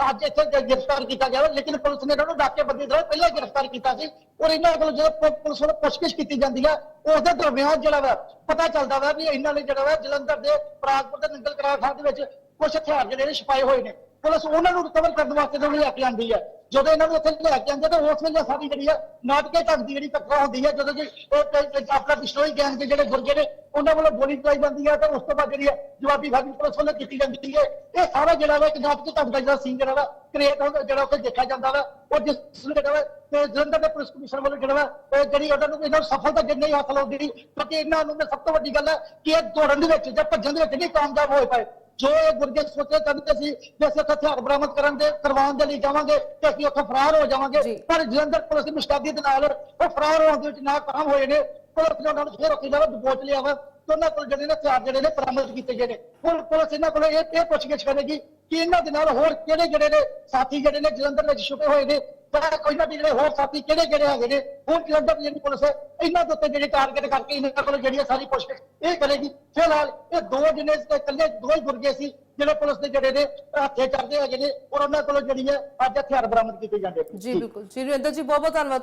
ਅੱਜ ਇੱਥੇ ਗ੍ਰਿਫਤਾਰ ਕੀਤਾ ਗਿਆ ਲੇਕਿਨ ਪੁਲਿਸ ਨੇ ਇਹਨਾਂ ਨੂੰ ਡਾਕੇ ਬੰਦੀ ਦਾ ਪਹਿਲਾਂ ਗ੍ਰਿਫਤਾਰ ਕੀਤਾ ਸੀ ਔਰ ਇਹਨਾਂ ਕੋਲ ਜਦੋਂ ਪੁਲਿਸ ਵੱਲੋਂ ਪੁੱਛਗਿੱਛ ਕੀਤੀ ਜਾਂਦੀ ਹੈ ਉਸ ਦੇ ਦਰਮਿਆਨ ਜਿਹੜਾ ਵਾ, ਪਤਾ ਚੱਲਦਾ ਵਾ ਵੀ ਇਹਨਾਂ ਨੇ ਜਿਹੜਾ ਵਾ ਜਲੰਧਰ ਦੇ ਪ੍ਰਾਗਪੁਰ ਦੇ ਨੰਗਲ ਕਰਾਰ ਖਾਨ ਦੇ ਵਿੱਚ ਕੁਝ ਹਥਿਆਰ ਜਿਹੜੇ ਨੇ ਛਪਾਏ ਹੋਏ ਨੇ। ਪੁਲਿਸ ਉਹਨਾਂ ਨੂੰ ਰਿਕਵਰ ਕਰਨ ਵਾਸਤੇ ਜਦੋਂ ਲੈ ਕੇ ਆਉਂਦੀ ਹੈ ਜਦੋਂ ਇਹਨਾਂ ਨੂੰ ਉੱਥੇ ਲੈ ਕੇ ਆਉਂਦੇ ਤਾਂ ਉਸ ਵੇਲੇ ਸਾਡੀ ਜਿਹੜੀ ਹੈ ਨਾਟਕੇ ਢੰਗ ਦੀ ਜਿਹੜੀ ਘਟਨਾ ਹੁੰਦੀ ਹੈ ਜਦੋਂ ਕਿ ਉਹ ਆਪਣਾ ਬਿਸ਼ਨੋਈ ਗੈਂਗ ਦੇ ਜਿਹੜੇ ਗੁਰਗੇ ਨੇ, ਉਹਨਾਂ ਵੱਲੋਂ ਗੋਲੀ ਚਲਾਈ ਜਾਂਦੀ ਹੈ ਤਾਂ ਉਸ ਤੋਂ ਬਾਅਦ ਜਿਹੜੀ ਹੈ ਜਵਾਬੀ ਸਾਡੀ ਪੁਲਿਸ ਵੱਲੋਂ ਕੀਤੀ ਜਾਂਦੀ ਹੈ ਇਹ ਸਾਰਾ ਜਿਹੜਾ ਵਾ ਇੱਕ ਨਾਟਕੇ ਢੰਗ ਦਾ ਜਿਹੜਾ ਸੀਨ ਜਿਹੜਾ ਵਾ ਕ੍ਰੀਏਟ ਹੁੰਦਾ, ਜਿਹੜਾ ਉੱਥੇ ਦੇਖਿਆ ਜਾਂਦਾ ਵਾ, ਉਹ ਜਿਸ ਨੂੰ ਜਿਹੜਾ ਵਾ, ਤੇ ਜਲੰਧਰ ਦੇ ਪੁਲਿਸ ਕਮਿਸ਼ਨਰ ਵੱਲੋਂ ਜਿਹੜਾ ਵਾ, ਉਹ ਜਿਹੜੀ ਉਹਨਾਂ ਨੂੰ ਇਹਨਾਂ ਨੂੰ ਸਫਲਤਾ ਜਿੰਨੀ ਹਾਸਲ ਹੁੰਦੀ ਕਿਉਂਕਿ ਇਹਨਾਂ ਨੂੰ ਸਭ ਤੋਂ ਵੱਡੀ ਗੱਲ ਹੈ ਕਿ ਇਹ ਦੌੜਨ ਦੇ ਵਿੱਚ ਜਾਂ ਭੱਜਣ ਦੇ ਵਿੱਚ ਨਹੀਂ ਕਾਮਯਾਬ ਹੋਏ ਪਏ। ਜੋ ਇਹ ਗੁਰਗੇ ਸੋਚੇ ਚਾਹੁੰਦੇ ਸੀ ਕਿ ਅਸੀਂ ਉੱਥੇ ਹਥਿਆਰ ਬਰਾਮਦ ਕਰਨ ਦੇ ਕਰਵਾਉਣ ਦੇ ਲਈ ਜਾਵਾਂਗੇ ਤੇ ਅਸੀਂ ਉੱਥੇ ਫਰਾਰ ਹੋ ਜਾਵਾਂਗੇ। ਜੀ। ਪਰ ਜਲੰਧਰ ਪੁਲਿਸ ਦੀ ਮੁਸ਼ਤਾਦੀ ਦੇ ਨਾਲ ਉਹ ਫਰਾਰ ਹੋਣ ਦੇ ਵਿੱਚ ਨਾਕਾਮ ਹੋਏ ਨੇ। ਪੁਲਿਸ ਨੇ ਉਹਨਾਂ ਨੂੰ ਫਿਰ ਉੱਥੇ ਜਾਵਾ ਦਬੋਚ ਲਿਆ ਵਾ ਤੇ ਉਹਨਾਂ ਕੋਲ ਜਿਹੜੇ ਨੇ ਹਥਿਆਰ ਜਿਹੜੇ ਨੇ ਬਰਾਮਦ ਕੀਤੇ ਗਏ ਨੇ। ਹੁਣ ਪੁਲਿਸ ਇਹਨਾਂ ਕੋਲ ਇਹ ਇਹ ਪੁੱਛਗਿੱਛ ਕਰੇਗੀ ਕਿ ਇਹਨਾਂ ਦੇ ਨਾਲ ਹੋਰ ਕਿਹੜੇ ਜਿਹੜੇ ਨੇ ਸਾਥੀ ਜਿਹੜੇ ਨੇ ਜਲੰਧਰ ਵਿੱਚ ਛੁਪੇ ਹੋਏ ਨੇ ਜਾਂ ਕੋਈ ਨਾ ਵੀ ਜਿਹੜੇ ਹੋਰ ਸਾਥੀ ਕਿਹੜੇ ਕਿਹੜੇ ਹੈਗੇ ਨੇ? ਹੁਣ ਜਲੰਧਰ ਦੀ ਜਿਹੜੀ ਪੁਲਿਸ ਹੈ? ਇਹਨਾਂ ਦੇ ਉੱਤੇ ਜਿਹੜੇ ਟਾਰਗੇਟ ਕਰਕੇ ਇਹਨਾਂ ਕੋਲ ਜਿਹੜੀ ਹੈ ਸਾਰੀ ਪੁੱਛਗਿੱਛ ਇਹ ਕਰੇਗੀ। ਫਿਲਹਾਲ ਇਹ ਦੋ ਜਿਹਨੇ ਇਕੱਲੇ, ਦੋ ਹੀ ਗੁਰਗੇ ਸੀ, ਜਿਹੜੇ ਪੁਲਿਸ ਦੇ ਜਿਹੜੇ ਨੇ, ਹੱਥੇ ਚੜਦੇ ਹੈਗੇ ਨੇ ਔਰ ਉਹਨਾਂ ਕੋਲੋਂ ਜਿਹੜੀ ਹੈ ਅੱਜ ਹਥਿਆਰ ਬਰਾਮਦ ਕੀਤੇ ਜਾਂਦੇ ਜੀ, ਬਿਲਕੁਲ। ਜੀ, ਰਵਿੰਦਰ ਜੀ ਬਹੁਤ ਬਹੁਤ ਧੰਨਵਾਦ।